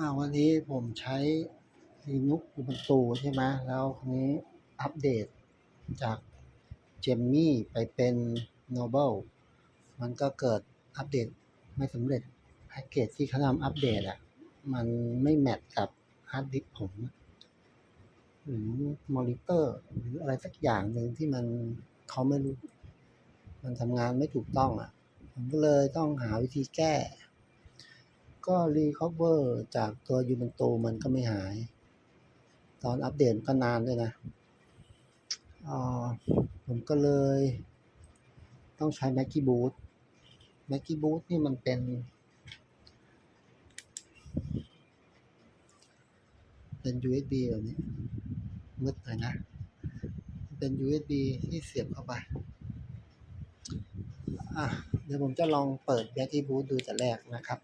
อ่าวันนี้ผมใช้ Linux Ubuntu ใช่ไหมแล้วครนี้อัปเดตจาก Gemmy ไปเป็น Noble มันก็เกิดอัปเดตไม่สำเร็จแพ็กเกจที่เขาทำอัปเดตอะ มันไม่แมทกับฮาร์ดดิสก์ผม หรือมอนิเตอร์ หรืออะไรสักอย่างหนึ่งที่มันเขาไม่รู้ มันทำงานไม่ถูกต้องอะ ผมก็เลยต้องหาวิธีแก้ ก็รีคอเวอร์จากตัวยู b บ n น u มันก็ไม่หาย ตอนอัปเดตก็นานด้วยนะอ่าผมก็เลย ต้องใช้ Mackie Boot Mackie Boot นี่มันเป็น เป็น USB แบบนี้มืดหน่อยนะ เป็น USB ที่เสียบเข้าไป อะ เดี๋ยวผมจะลองเปิด Mackie Boot ดูแต่แรกนะครับ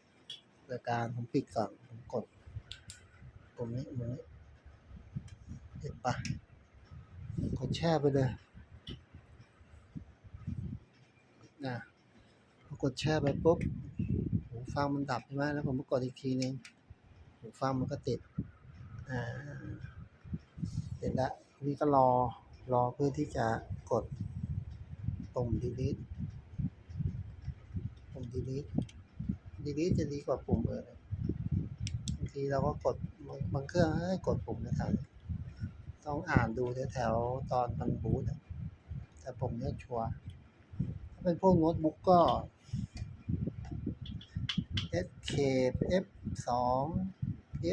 โดยการผมปิดก่อนผมกดตรงนี้ตรงนี้เห็นปะกดแช่ไปเลยนะพอกดแช่ไปปุ๊บหูฟังมันดับใช่ไหมแล้วผมก็กดอีกทีนึงหูฟังมันก็ติดอ่าเสร็จแล้วนี่ก็รอรอเพื่อที่จะกดปุ่ม delete ปุ่ม delete delete จะดีกว่าปุ่มอื่นบางทีเราก็กดบางเครื่องให้กดปุ่มนะทันต้องอ่านดูแถวๆตอนมันบูตแต่ผมเนี่ยชัวร์ถ้าเป็นพวกโน้ตบุ๊กก็ Escape F2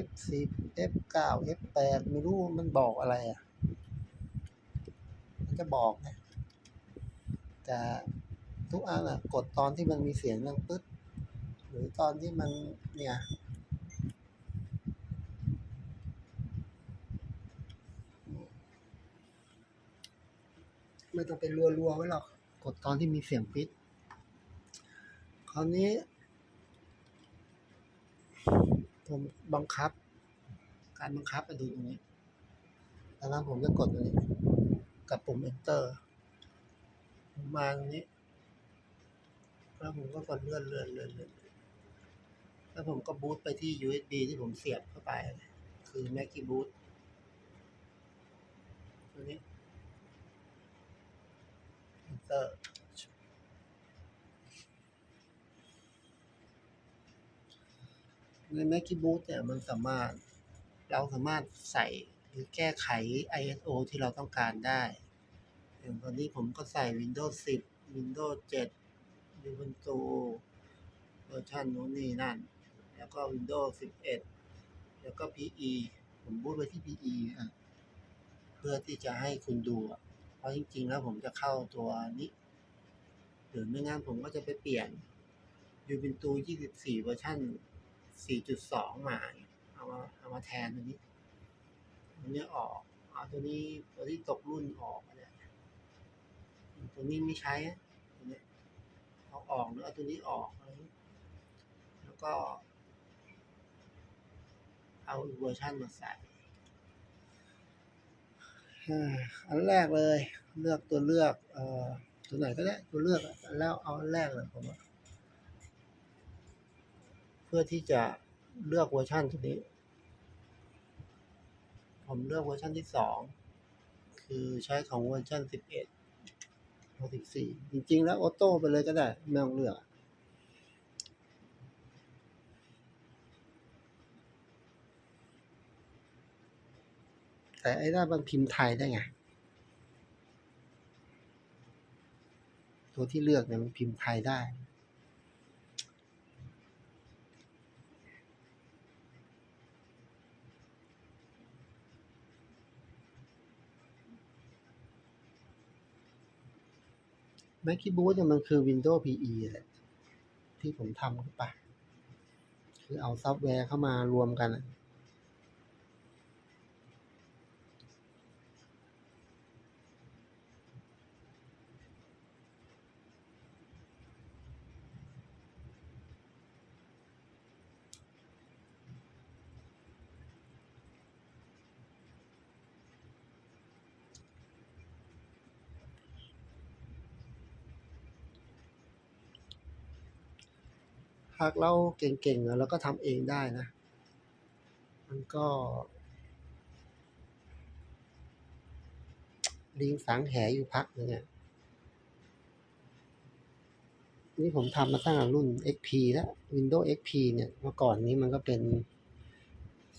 F10 F9 F8 ไม่รู้มันบอกอะไรอะ มันจะบอกนะแต่ทุกอันอะ กดตอนที่มันมีเสียงดังปึ๊ด หรือตอนที่มันเนี่ยไม่ต้องไปรัวๆไว้หรอก กดตอนที่มีเสียงปิด คราวนี้ ผมบังคับ การบังคับไปดูตรงนี้แล้วนั้นผมจะกดตรงนี้ กับปุ่ม enter ผมมาตรงนี้ แล้วผมก็กดเลื่อนเลื่อนเลื่อนเลื่อน แล้วผมก็บูตไปที่ USB ที่ผมเสียบเข้าไป คือ Mackie Boot ตัวนี้ enter ใน Mackie Boot เนี่ยมันสามารถ เราสามารถใส่หรือแก้ไข ISO ที่เราต้องการได้อย่างตอนนี้ผมก็ใส่ Windows 10 Windows 7 Ubuntu เวอร์ชันนู้นนี่นั่น ก็ Windows 11 แล้วก็ PE ผมบูตไปที่ PE อะเพื่อที่จะให้คุณดู เพราะจริง ๆ แล้วผมจะเข้าตัวนี้หรือไม่งั้นผมก็จะไปเปลี่ยน Ubuntu 24 เวอร์ชัน4.2 มาเอามาเอามาแทนตัวนี้ตัวนี้ออกเอาตัวนี้ตัวที่ตกรุ่นออกเนี่ยตัวนี้ไม่ใช้ตัวนี้เอาออกหรือเอาตัวนี้ออกอะไรแล้วก็ เอาอีกเวอร์ชันมาใส่อันแรกเลย เลือกตัวเลือกเอ่อตัวไหนก็ได้ตัวเลือกแล้วเอาอันแรกเลยผมเพื่อที่จะเลือกเวอร์ชันตัวนี้ ผมเลือกเวอร์ชันที่สองคือใช้ของเวอร์ชันสิบเอ็ดสิบสี่จริงๆ แล้วออโต้ไปเลยก็ได้ ไม่ต้องเลือก แต่ไอ้ด้านมันพิมพ์ไทยได้ไง ตัวที่เลือกเนี่ยมันพิมพ์ไทยได้ Mackie Boot เนี่ยมันคือ Windows PE แหละที่ผมทำเข้าไป คือเอาซอฟต์แวร์เข้ามารวมกัน อะหากเราเก่งๆอะเราก็ทำเองได้นะ มันก็ลิงสังแหอยู่พักนึงอะนี่ผมทำมาตั้งแต่รุ่น XP แล้ว Windows XP เนี่ยเมื่อก่อนนี้มันก็เป็น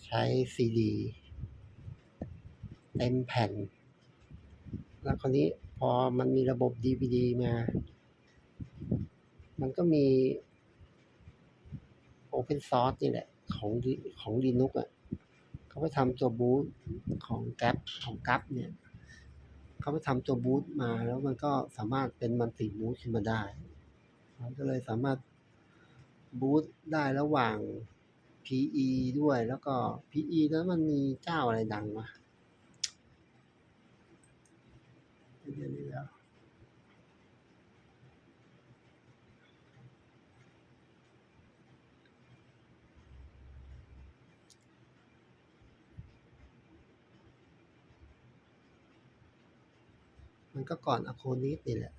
ใช้ CD เต็มแผ่น แล้วคราวนี้พอมันมีระบบ DVD มา มันก็มี Open Source นี่แหละ ของของ Linux อะเขาไปทำตัวบูตของ GAP ของ GAP เนี่ยเขาไปทำตัวบูตมาแล้วมันก็สามารถเป็นมันติบูตขึ้นมาได้ มันก็เลยสามารถบูตได้ระหว่าง PE ด้วยแล้วก็ PE แล้วมันมีเจ้าอะไรดังวะเดี๋ยวเดี๋ยว มันก็ก่อนอะโคนิสนี่แหละ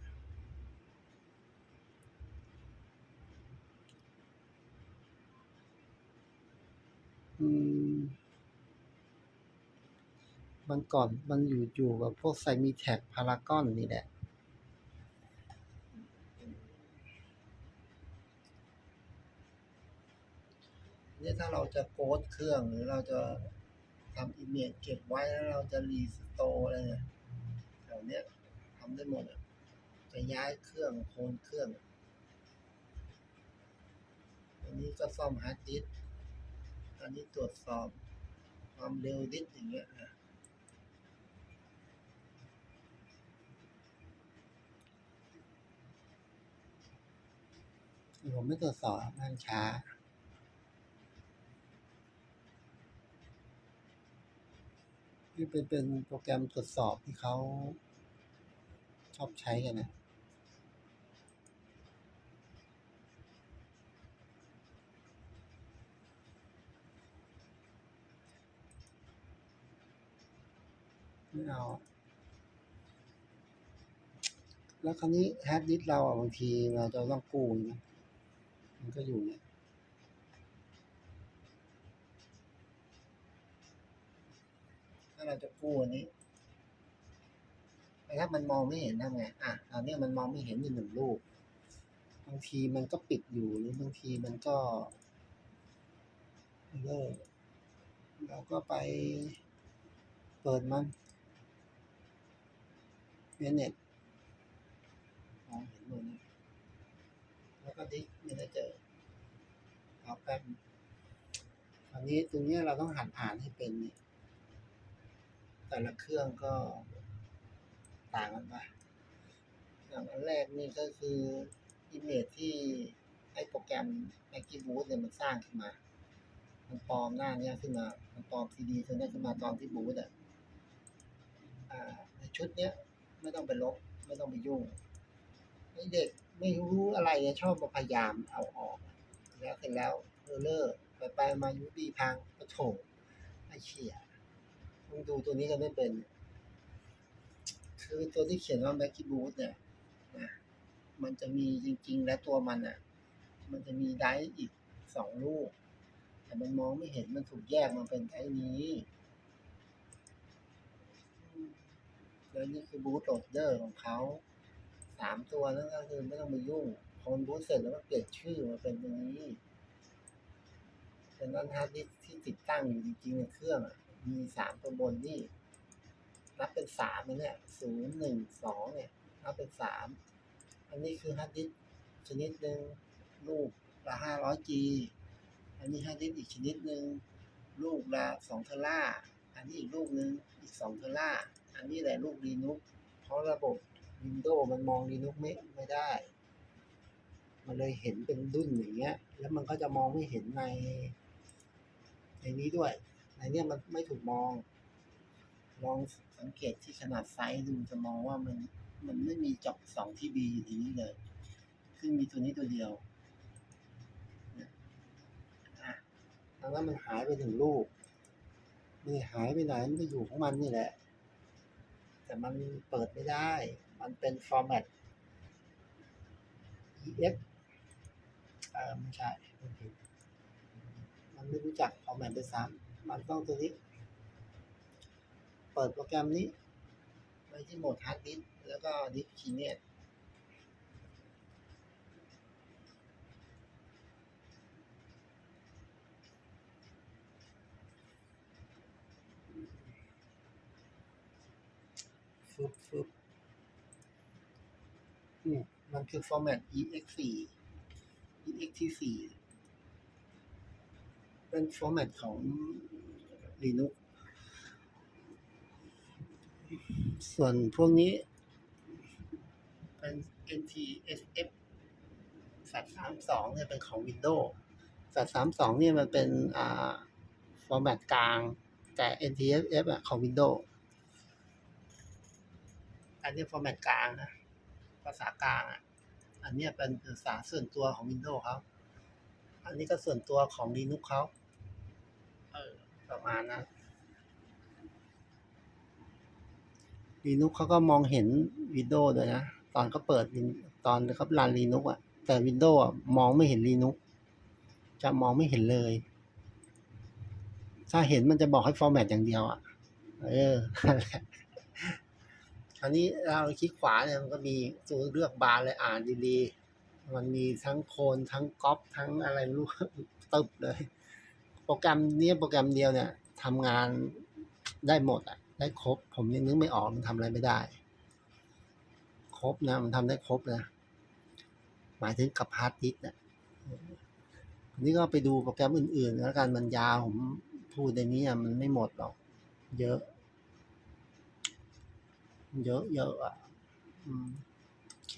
อืม มันก่อนมันอยู่อยู่กับพวกไซมีแท็กพารากอนนี่แหละเนี่ยถ้าเราจะโพสเครื่องหรือเราจะทำอิมเมจเก็บไว้แล้วเราจะรีสโตอะไรเนี่ยแถวเนี้ย ทำได้หมดจะย้ายเครื่องโคนเครื่อง อันนี้ก็ซ่อมฮาร์ดดิสก์อันนี้ตรวจสอบความเร็วดิสก์อย่างเงี้ยนะผมไม่ตรวจสอบมันช้านี่เป็นเป็นโปรแกรมตรวจสอบที่เขา อบใช้กันนะไม่เอา แล้วคราวนี้ฮาร์ดดิสเราอะบางทีเราจะต้องกู้นะมันก็อยู่เนี่ยถ้าเราจะกู้อันนี้ นะครับมันมองไม่เห็นทำไงอะตอนนี้มันมองไม่เห็นอยู่หนึ่งรูปบางทีมันก็ปิดอยู่หรือบางทีมันก็เลิกเราก็ไปเปิดมันเน็ตมองเห็นหมดนะแล้วก็ดิสไม่ได้เจอเอาแป๊บอันนี้ตรงนี้เราต้องหัดอ่านให้เป็นนี่แต่ละเครื่องก็ ต่างกันไปอย่างอันแรกนี่ก็คืออิมเมจที่ไอโปรแกรม m a c กี้บูธเนี่ยมันสร้างขึ้นมา มันปลอมหน้าเนี้ยขึ้นมา มันปลอมซีดีตัวเนี้ขึ้นมาตอนที่บูธอะอ่าในชุดเนี้ยไม่ต้องไปลบไม่ต้องไปยุ่งไอเด็กไม่รู้อะไรเนี่ยชอบมาพยายามเอาออก แล้วเสร็จแล้วเออเลอร์ไปไปมายูดีพังก็โถไอเชี่ยมึงดูตัวนี้กันไม่เป็น คือตัวที่เขียนว่า m a c กี้บูธเนี่ยนะมันจะมีจริง ๆ และตัวมันอะ มันจะมีไดร์อีกสองลูก แต่มันมองไม่เห็นมันถูกแยกมาเป็นไดร์นี้แล้วนี่คือบูธโหลดเดอร์ของเขาสามตัวนั่นก็คือไม่ต้องไปยุ่งพอมันบูธเสร็จแล้วก็เปลี่ยนชื่อมาเป็นตรงนี้เป็นนั้นฮาร์ดดิสก์ที่ติดตั้งอยู่จริงๆในเครื่องอะมีสามตัวบนนี่ นับเป็นสามนะเนี่ยศูนย์หนึ่งสองเนี่ยนับเป็นสามอันนี้คือฮาร์ดดิสก์ชนิดหนึ่งลูกละห้าร้อยจีอันนี้ฮาร์ดดิสก์อีกชนิดหนึ่งลูกละสองเทราอันนี้อีกลูกหนึ่งอีกสองเทราอันนี้แหละลูกลีนุกเพราะระบบ Windows มันมองลีนุกไม่ไม่ได้ มันเลยเห็นเป็นรุ่นอย่างเงี้ย แล้วมันก็จะมองไม่เห็นในในนี้ด้วย ในเนี้ยมันไม่ถูกมอง ลองสังเกตที่ขนาดไซส์ดูจะมองว่ามันมันไม่มีจอกสองที่บีอยู่ในนี้เลย ซึ่งมีตัวนี้ตัวเดียวนะดังนั้นมันหายไปถึงลูกไม่หายไปไหนมันก็อยู่ของมันนี่แหละ แต่มันเปิดไม่ได้ มันเป็นฟอร์แมต ex เออไม่ใช่พูดผิดมันไม่รู้จักฟอร์แมตด้วยซ้มันต้องตัวนี้ เปิดโปรแกรมนี้ไปที่โหมดฮาร์ดดิสก์แล้วก็ดิสคีเนตฟึบฟึบอืมมันคือ format ex4 ext4 เป็น format ของ Linux ส่วนพวกนี้ เป็น NTSF สัตสามสองเนี่ยเป็นของ Windows สัตสามสองเนี่ยมันเป็นอ่า format กลางแต่ NTSF อะของ Windows อันนี้ format กลางนะภาษากลางอะอันนี้เป็นภาษาส่วนตัวของ Windows เขาอันนี้ก็ส่วนตัวของ Linux เขาเออประมาณนั้น Linux เขาก็มองเห็น Windows ด้วยนะ ตอนเขาเปิดตอนเขารัน Linux อะ แต่ Windows อะมองไม่เห็น Linux จะมองไม่เห็นเลย ถ้าเห็นมันจะบอกให้ format อย่างเดียวอะ เอออันนี้เราคลิกขวาเนี่ยมันก็มีตัวเลือกบาร์เลยอ่านดีๆ มันมีทั้งโคนทั้งก๊อปทั้งอะไรไม่รู้ตึบเลย โปรแกรมเนี้โปรแกรมเดียวเนี่ยทำงานได้หมดอะ ได้ครบ ผมยังนึกไม่ออกมันทำอะไรไม่ได้ ครบนะ มันทำได้ครบนะ หมายถึงกับฮาร์ดดิสก์นะอันนี้ก็ไปดูโปรแกรมอื่นๆ แล้วกันมันยาวผมพูดในนี้อะมันไม่หมดหรอก เยอะ เยอะเยอะอะโอเค